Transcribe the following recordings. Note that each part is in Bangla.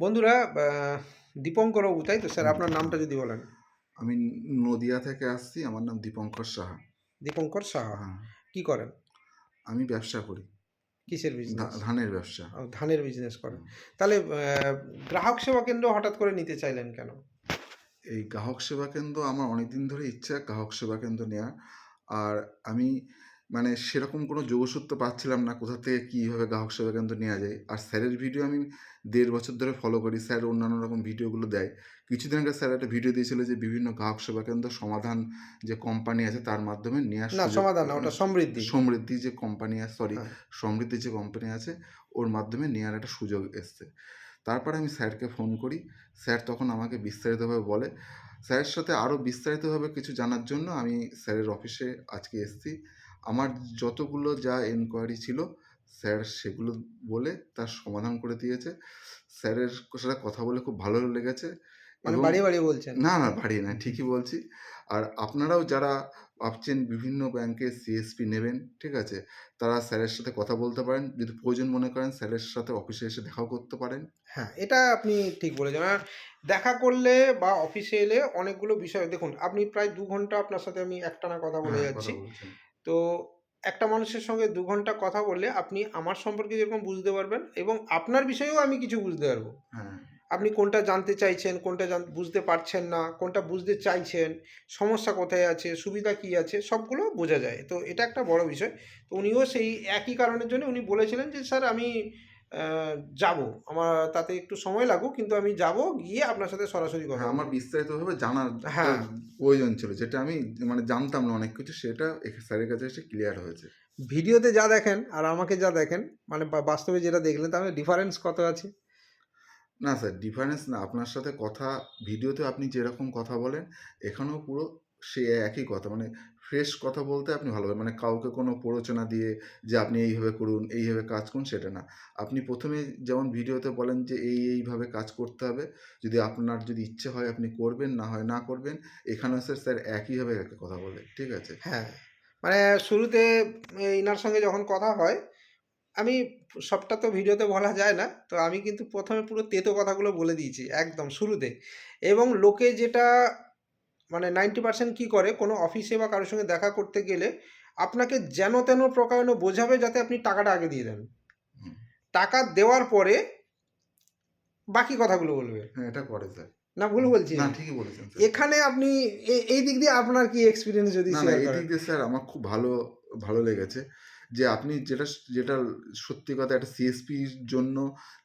বন্ধুরা দীপঙ্কর বাবু তাই তো স্যার? আপনার নামটা যদি বলেন। আমি নদিয়া থেকে আসছি আমার নাম দীপঙ্কর সাহা। দীপঙ্কর সাহা? হ্যাঁ। কি করেন? আমি ব্যবসা করি। কিসের বিজনেস ধানের ব্যবসা। ধানের বিজনেস করেন। তাহলে গ্রাহক সেবা কেন্দ্র হঠাৎ করে নিতে চাইলেন কেন? এই গ্রাহক সেবা কেন্দ্র আমার অনেকদিন ধরে ইচ্ছা গ্রাহক সেবা কেন্দ্র নেওয়ার। আর আমি মানে সেরকম কোনো যোগসূত্র পাচ্ছিলাম না কোথা থেকে কীভাবে গ্রাহক সেবা কেন্দ্র নেওয়া যায়। আর স্যারের ভিডিও আমি দেড় বছর ধরে ফলো করি। স্যার অন্যান্য রকম ভিডিওগুলো দেয়। কিছুদিন আগে স্যার একটা ভিডিও দিয়েছিল যে বিভিন্ন গ্রাহক সেবা কেন্দ্র সমাধান যে কোম্পানি আছে তার মাধ্যমে নেওয়ার না সমাধান না ওটা সমৃদ্ধি। সমৃদ্ধি যে কোম্পানি আছে সরি হ্যাঁ। সমৃদ্ধি যে কোম্পানি আছে ওর মাধ্যমে নেওয়ার একটা সুযোগ এসছে। তারপরে আমি স্যারকে ফোন করি। স্যার তখন আমাকে বিস্তারিতভাবে বলে। স্যারের সাথে আরও বিস্তারিতভাবে কিছু জানার জন্য আমি স্যারের অফিসে আজকে এসেছি। আমার যতগুলো যা এনকোয়ারি ছিল স্যার সেগুলো বলে তার সমাধান করে দিয়েছে। স্যারের সাথে কথা বলে খুব ভালো লেগেছে মানে বলছেন? না না বাড়িয়ে না ঠিকই বলছি। আর আপনারাও যারা ভাবছেন বিভিন্ন ব্যাংকে সিএসপি নেবেন ঠিক আছে তারা স্যারের সাথে কথা বলতে পারেন। যদি প্রয়োজন মনে করেন স্যারের সাথে অফিসে এসে দেখাও করতে পারেন। হ্যাঁ এটা আপনি ঠিক বলেছেন। আর দেখা করলে বা অফিসে এলে অনেকগুলো বিষয় দেখুন আপনি প্রায় দু ঘণ্টা আপনার সাথে আমি একটানা কথা বলে হ্যাঁ, যাচ্ছি। তো একটা মানুষের সঙ্গে দু ঘণ্টা কথা বললে আপনি আমার সম্পর্কে যেরকম বুঝতে পারবেন এবং আপনার বিষয়েও আমি কিছু বুঝতে পারব। হ্যাঁ। আপনি কোনটা জানতে চাইছেন কোনটা জান- বুঝতে পারছেন না কোনটা বুঝতে চাইছেন সমস্যা কোথায় আছে সুবিধা কি আছে সবগুলো বোঝা যায়। তো এটা একটা বড় বিষয়। তো উনিও সেই একই কারণের জন্য উনি বলেছিলেন যে স্যার আমি যাব আমার তাতে একটু সময় লাগুক কিন্তু আমি যাব গিয়ে আপনার সাথে সরাসরি কথা হ্যাঁ। আমার বিস্তারিতভাবে জানার হ্যাঁ। প্রয়োজন ছিল যেটা আমি মানে জানতাম না অনেক কিছু সেটা স্যারের কাছে এসে ক্লিয়ার হয়েছে ভিডিওতে যা দেখেন আর আমাকে যা দেখেন মানে বাস্তবে যেটা দেখলেন তাহলে ডিফারেন্স কত আছে না স্যার ডিফারেন্স না আপনার সাথে কথা ভিডিওতে আপনি যেরকম কথা বলেন এখানেও পুরো সে একই কথা। মানে ফ্রেশ কথা বলতে আপনি ভালোভাবে মানে কাউকে কোনো প্ররোচনা দিয়ে যে আপনি এইভাবে করুন, এইভাবে কাজ করুন সেটা না। আপনি প্রথমে যেমন ভিডিওতে বলেন যে এই, এইভাবে কাজ করতে হবে। যদি আপনার যদি ইচ্ছে হয় আপনি করবেন, না হয় না করবেন, এখানেও স্যার স্যার একইভাবে একই কথা বলে, ঠিক আছে? হ্যাঁ। মানে শুরুতে ইনার সঙ্গে যখন কথা হয়, আমি সবটা তো ভিডিওতে বলা যায় না, তো আমি কিন্তু প্রথমে পুরো তেতো কথাগুলো বলে দিয়েছি, একদম শুরুতে। এবং লোকে যেটা মানে নাইনটি পার্সেন্ট কী করে? কোনো অফিসে বা কারোর সঙ্গে দেখা করতে গেলে আপনাকে যেন তেন প্রকারণে বোঝাবে যাতে আপনি টাকাটা আগে দিয়ে দেন। টাকা দেওয়ার পরে বাকি কথাগুলো বলবে। হ্যাঁ এটা করে স্যার না ভুল বলছি। না ঠিকই বলেছেন এখানে আপনি এই দিক দিয়ে আপনার কি এক্সপিরিয়েন্স যদি এই দিক দিয়ে স্যার আমার খুব ভালো ভালো লেগেছে। যে আপনি যেটা যেটা সত্যি কথা একটা সিএসপির জন্য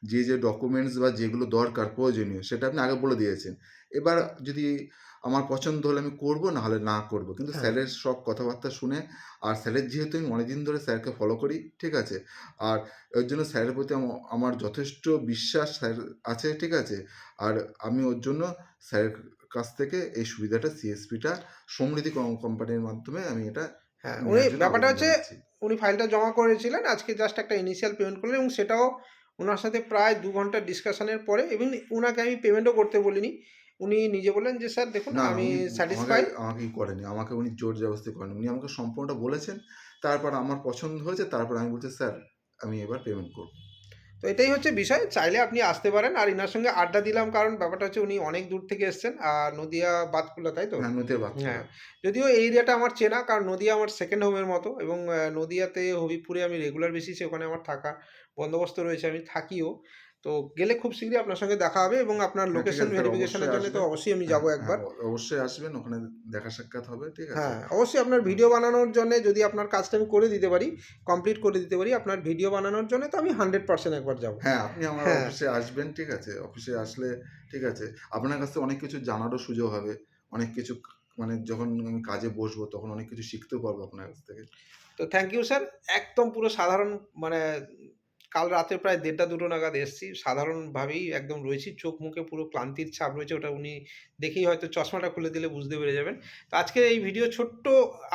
যে যে ডকুমেন্টস বা যেগুলো দরকার প্রয়োজনীয় সেটা আপনি আগে বলে দিয়েছেন। এবার যদি আমার পছন্দ হলে আমি করব না হলে না করব। কিন্তু হ্যাঁ। স্যারের সব কথাবার্তা শুনে আর স্যারের যেহেতু আমি অনেকদিন ধরে স্যারকে ফলো করি ঠিক আছে? আর এর জন্য স্যারের প্রতি আমার যথেষ্ট বিশ্বাস স্যার আছে ঠিক আছে? আর আমি ওর জন্য স্যারের কাছ থেকে এই সুবিধাটা সিএসপিটা সমৃদ্ধি কোম্পানির মাধ্যমে আমি এটা হ্যাঁ উনি ব্যাপারটা হচ্ছে উনি ফাইলটা জমা করেছিলেন আজকে জাস্ট একটা ইনিশিয়াল পেমেন্ট করলেন এবং সেটাও ওনার সাথে প্রায় দু ঘণ্টার ডিসকাশনের পরে এবং ওনাকে আমি পেমেন্টও করতে বলিনি। উনি নিজে বললেন যে স্যার দেখুন আমি স্যাটিসফাই আমাকে আমাকে করেনি আমাকে উনি জোর জবরদস্তি করেন। উনি আমাকে সম্পূর্ণটা বলেছেন তারপর আমার পছন্দ হয়েছে তারপর আমি বলছি স্যার আমি এবার পেমেন্ট করব। তো এটাই হচ্ছে বিষয়। চাইলে আপনি আসতে পারেন। আর ইনার সঙ্গে আড্ডা দিলাম কারণ ব্যাপারটা হচ্ছে উনি অনেক দূর থেকে এসছেন আর নদিয়া বাতকুলা তাই তো? হ্যাঁ হ্যাঁ। যদিও এই এরিয়াটা আমার চেনা কারণ নদিয়া আমার সেকেন্ড হোমের মতো এবং নদিয়াতে হবিপুরে আমি রেগুলার বেসিসে ওখানে আমার থাকা বন্দোবস্ত রয়েছে আমি থাকিও। তো গেলে খুব শীঘ্রই আপনার সঙ্গে দেখা হবে এবং আপনার লোকেশন স্যার, ভেরিফিকেশনের জন্য তো অবশ্যই আমি যাব হ্যাঁ, একবার। হ্যাঁ, অবশ্যই আসবেন ওখানে দেখা সাক্ষাৎ হবে ঠিক আছে? হ্যাঁ অবশ্যই আপনার ভিডিও বানানোর জন্য যদি আপনার কাজটা আমি করে দিতে পারি কমপ্লিট করে দিতে পারি আপনার ভিডিও বানানোর জন্য তো আমি হান্ড্রেড পার্সেন্ট একবার যাব। হ্যাঁ আপনি আমার হ্যাঁ। অফিসে আসবেন ঠিক আছে? অফিসে আসলে ঠিক আছে? আপনার কাছ থেকে অনেক কিছু জানারও সুযোগ হবে। অনেক কিছু মানে যখন আমি কাজে বসবো তখন অনেক কিছু শিখতেও পারব আপনার কাছ থেকে। তো থ্যাংক ইউ স্যার একদম পুরো সাধারণ মানে কাল রাতে প্রায় দেড়টা দুটো নাগাদ এসেছি। সাধারণভাবেই একদম রয়েছি। চোখ মুখে পুরো ক্লান্তির ছাপ রয়েছে ওটা উনি দেখেই হয়তো চশমাটা খুলে দিলে বুঝতে পেরে যাবেন। তো আজকে এই ভিডিও ছোট্ট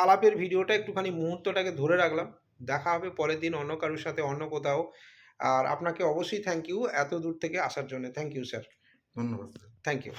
আলাপের ভিডিওটা একটুখানি মুহূর্তটাকে ধরে রাখলাম। দেখা হবে পরের দিন অন্য কারোর সাথে অন্য কোথাও। আর আপনাকে অবশ্যই থ্যাংক ইউ এত দূর থেকে আসার জন্য। থ্যাংক ইউ স্যার ধন্যবাদ থ্যাংক ইউ